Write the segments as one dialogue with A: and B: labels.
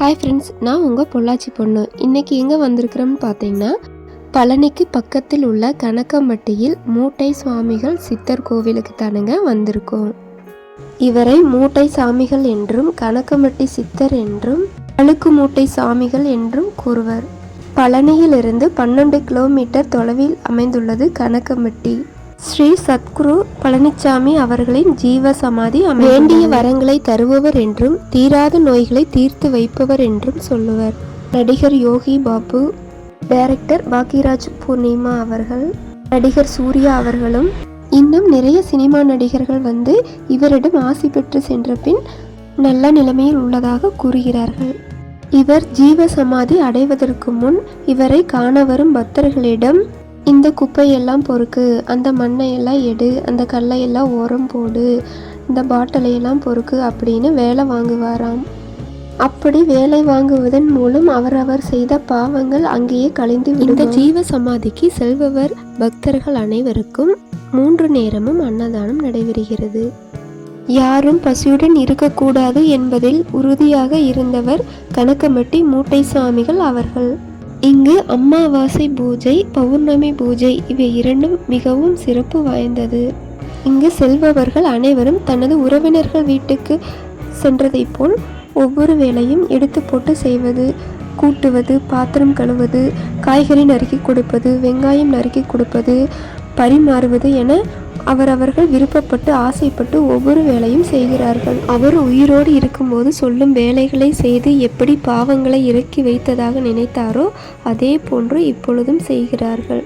A: Hi friends நான் உங்கள் பொள்ளாச்சி பொண்ணு. இன்னைக்கு எங்கே வந்திருக்கிறோம்னு பார்த்தீங்கன்னா பழனிக்கு பக்கத்தில் உள்ள கணக்கம்பட்டியில் மூட்டை சுவாமிகள் சித்தர் கோவிலுக்கு தானுங்க வந்திருக்கோம். இவரை மூட்டை சாமிகள் என்றும் கணக்கம்பட்டி சித்தர் என்றும் அழுக்கு மூட்டை சாமிகள் என்றும் கூறுவர். பழனியிலிருந்து பன்னெண்டு கிலோமீட்டர் தொலைவில் அமைந்துள்ளது கணக்கம்பட்டி ஸ்ரீ சத்குரு பழனிசாமி அவர்களின் ஜீவ சமாதி வேண்டிய வரங்களை தருபவர் என்றும் தீராத நோய்களை தீர்த்து வைப்பவர் என்றும் சொல்லுவர். நடிகர் யோகி பாபு டைரக்டர் பாக்கியராஜ் பூர்ணிமா அவர்கள் நடிகர் சூர்யா அவர்களும் இன்னும் நிறைய சினிமா நடிகர்கள் வந்து இவரிடம் ஆசி பெற்று சென்ற பின் நல்ல நிலைமையில் உள்ளதாக கூறுகிறார்கள். இவர் ஜீவ சமாதி அடைவதற்கு முன் இவரை காண வரும் பக்தர்களிடம் இந்த குப்பையெல்லாம் பொறுக்கு. அந்த மண்ணையெல்லாம் எடு. அந்த கல்லையெல்லாம் ஓரம் போடு. இந்த பாட்டிலையெல்லாம் பொறுக்கு அப்படின்னு வேலை வாங்குவாராம். அப்படி வேலை வாங்குவதன் மூலம் அவரவர் செய்த பாவங்கள் அங்கேயே கழிந்து இந்த ஜீவ சமாதிக்கு செல்பவர் பக்தர்கள் அனைவருக்கும் மூன்று நேரமும் அன்னதானம் நடைபெறுகிறது. யாரும் பசியுடன் இருக்கக்கூடாது என்பதில் உறுதியாக இருந்தவர் கணக்கம்பட்டி மூட்டை சாமிகள் அவர்கள். இங்கு அமாவாசை பூஜை பௌர்ணமி பூஜை இவை இரண்டும் மிகவும் சிறப்பு வாய்ந்தது. இங்கு செல்பவர்கள் அனைவரும் தனது உறவினர்கள் வீட்டுக்கு சென்றதைப் போல் ஒவ்வொரு வேளையும் எடுத்து போட்டு செய்வது கூட்டுவது பாத்திரம் கழுவது காய்கறி நறுக்கி கொடுப்பது வெங்காயம் நறுக்கி கொடுப்பது பரிமாறுவது என அவரவர்கள் விருப்பப்பட்டு ஆசைப்பட்டு ஒவ்வொரு வேலையும் செய்கிறார்கள். அவர் உயிரோடு இருக்கும்போது சொல்லும் வேலைகளை செய்து எப்படி பாவங்களை இறக்கி வைத்ததாக நினைத்தாரோ அதே போன்று இப்பொழுதும் செய்கிறார்கள்.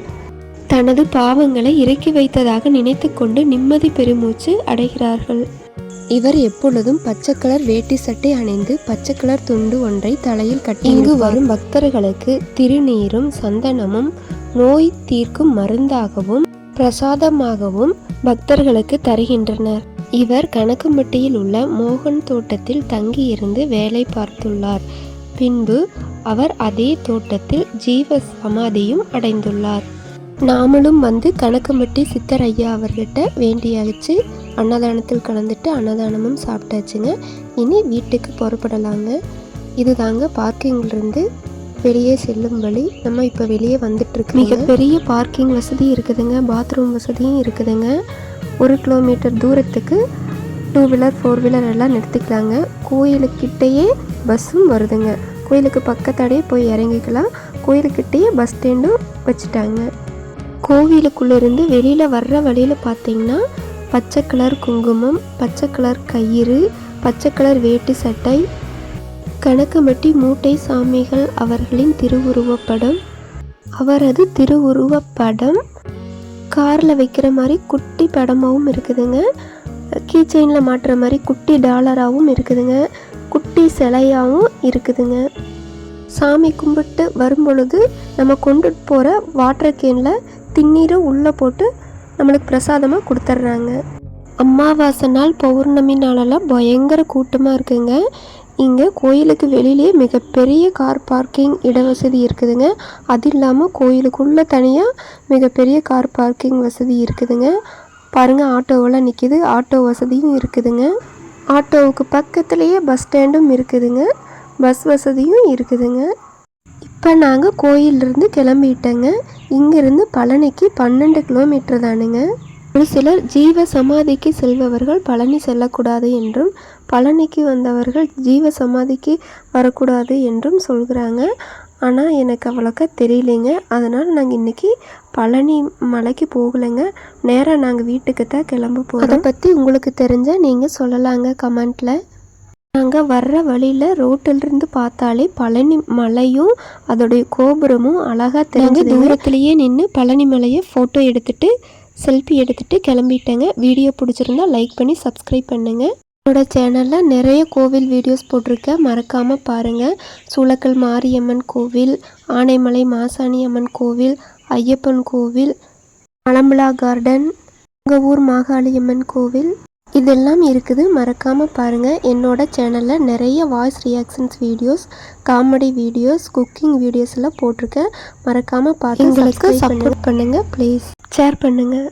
A: தனது பாவங்களை இறக்கி வைத்ததாக நினைத்துக்கொண்டு நிம்மதி பெருமூச்சு அடைகிறார்கள். இவர் எப்பொழுதும் பச்சை கலர் வேட்டி சட்டை அணிந்து பச்சை கலர் துண்டு ஒன்றை தலையில் கட்டி இங்கு வரும் பக்தர்களுக்கு திருநீரும் சந்தனமும் நோய் தீர்க்கும் மருந்தாகவும் பிரசாதமாகவும் பக்தர்களுக்கு தருகின்றனர். இவர் கணக்கும்பட்டியில் உள்ள மோகன் தோட்டத்தில் தங்கியிருந்து வேலை பார்த்துள்ளார். பின்பு அவர் அதே தோட்டத்தில் ஜீவ சமாதியும் அடைந்துள்ளார். நாமளும் வந்து கணக்கம்பட்டி சித்தர் ஐயா அவர்கிட்ட வேண்டியாச்சு. அன்னதானத்தில் கலந்துட்டு அன்னதானமும் சாப்பிட்டாச்சுங்க. இனி வீட்டுக்கு புறப்படலாங்க. இதுதாங்க பார்க்கிங்லேருந்து வெளியே செல்லும் வழி நம்ம இப்போ வெளியே வந்துட்டுருக்கு மிகப்பெரிய பார்க்கிங் வசதி இருக்குதுங்க. பாத்ரூம் வசதியும் இருக்குதுங்க. ஒரு கிலோமீட்டர் தூரத்துக்கு டூ வீலர் ஃபோர் வீலர் எல்லாம் நிறுத்திக்கலாங்க. கோயிலுக்கிட்டேயே பஸ்ஸும் வருதுங்க. கோயிலுக்கு பக்கத்தாடியே போய் இறங்கிக்கலாம். கோயிலுக்கிட்டேயே பஸ் ஸ்டாண்டும் வச்சுட்டாங்க. கோவிலுக்குள்ளேருந்து வெளியில் வர்ற வழியில் பார்த்தீங்கன்னா பச்சை கலர் குங்குமம் பச்சை கலர் கயிறு பச்சை கலர் வேட்டி சட்டை கணக்கமட்டி மூட்டை சாமிகள் அவர்களின் திருவுருவப்படம். அவரது திருவுருவப்படம் காரில் வைக்கிற மாதிரி குட்டி படமாகவும் இருக்குதுங்க. கீ செயினில் மாட்டுற மாதிரி குட்டி டாலராகவும் இருக்குதுங்க. குட்டி சிலையாகவும் இருக்குதுங்க. சாமி கும்பிட்டு வரும்பொழுது நம்ம கொண்டுட்டு போகிற வாட்டர் கேனில் திண்ணீரை உள்ளே போட்டு நம்மளுக்கு பிரசாதமாக கொடுத்துட்றாங்க அமாவாசை நாள் பௌர்ணமி நாளெல்லாம் பயங்கர கூட்டமாக இருக்குங்க. இங்கே கோயிலுக்கு வெளியிலேயே மிகப்பெரிய கார் பார்க்கிங் இடவசதி இருக்குதுங்க. அது இல்லாமல் கோயிலுக்குள்ளே தனியாக மிகப்பெரிய கார் பார்க்கிங் வசதி இருக்குதுங்க. பாருங்கள் ஆட்டோவெல்லாம் நிற்கிது ஆட்டோ வசதியும் இருக்குதுங்க. ஆட்டோவுக்கு பக்கத்துலேயே பஸ் ஸ்டாண்டும் இருக்குதுங்க. பஸ் வசதியும் இருக்குதுங்க. இப்போ நாங்கள் கோயிலிருந்து கிளம்பிட்டேங்க. இங்கேருந்து பழனிக்கு பன்னெண்டு கிலோமீட்டர் தானுங்க. ஒரு சிலர் ஜீவ சமாதிக்கு செல்பவர்கள் பழனி செல்லக்கூடாது என்றும் பழனிக்கு வந்தவர்கள் ஜீவ சமாதிக்கு வரக்கூடாது என்றும் சொல்கிறாங்க. ஆனால் எனக்கு அவ்வளோக்கா தெரியலைங்க. அதனால் நாங்கள் இன்றைக்கி பழனி மலைக்கு போகலைங்க. நேராக நாங்கள் வீட்டுக்கு தான் கிளம்ப போகிறோம் அதை பற்றி உங்களுக்கு தெரிஞ்சால் நீங்கள் சொல்லலாங்க கமெண்ட்டில் நாங்கள் வர்ற வழியில் ரோட்டிலிருந்து பார்த்தாலே பழனி மலையும் அதோடைய கோபுரமும் அழகாக தெரிஞ்சு தூரத்துலேயே நின்று பழனி மலையை ஃபோட்டோ எடுத்துட்டு செல்ஃபி எடுத்துகிட்டு கிளம்பிட்டேங்க. வீடியோ பிடிச்சிருந்தா லைக் பண்ணி சப்ஸ்கிரைப் பண்ணுங்கள் என்னோட சேனலில் நிறைய கோவில் வீடியோஸ் போட்டிருக்கேன். மறக்காமல் பாருங்கள் சூளக்கல் மாரியம்மன் கோவில் ஆனைமலை மாசாணி அம்மன் கோவில் ஐயப்பன் கோவில் மலம்பலா கார்டன் உங்கள் ஊர் மாகாளியம்மன் கோவில். இதெல்லாம் இருக்குது. மறக்காமல் பாருங்கள் என்னோட சேனலில் நிறைய voice reactions videos comedy videos cooking videos எல்லாம் போட்டிருக்கேன். மறக்காமல் பார்த்து எங்களுக்கு சப்போர்ட் பண்ணுங்கள் ப்ளீஸ் ஷேர் பண்ணுங்கள்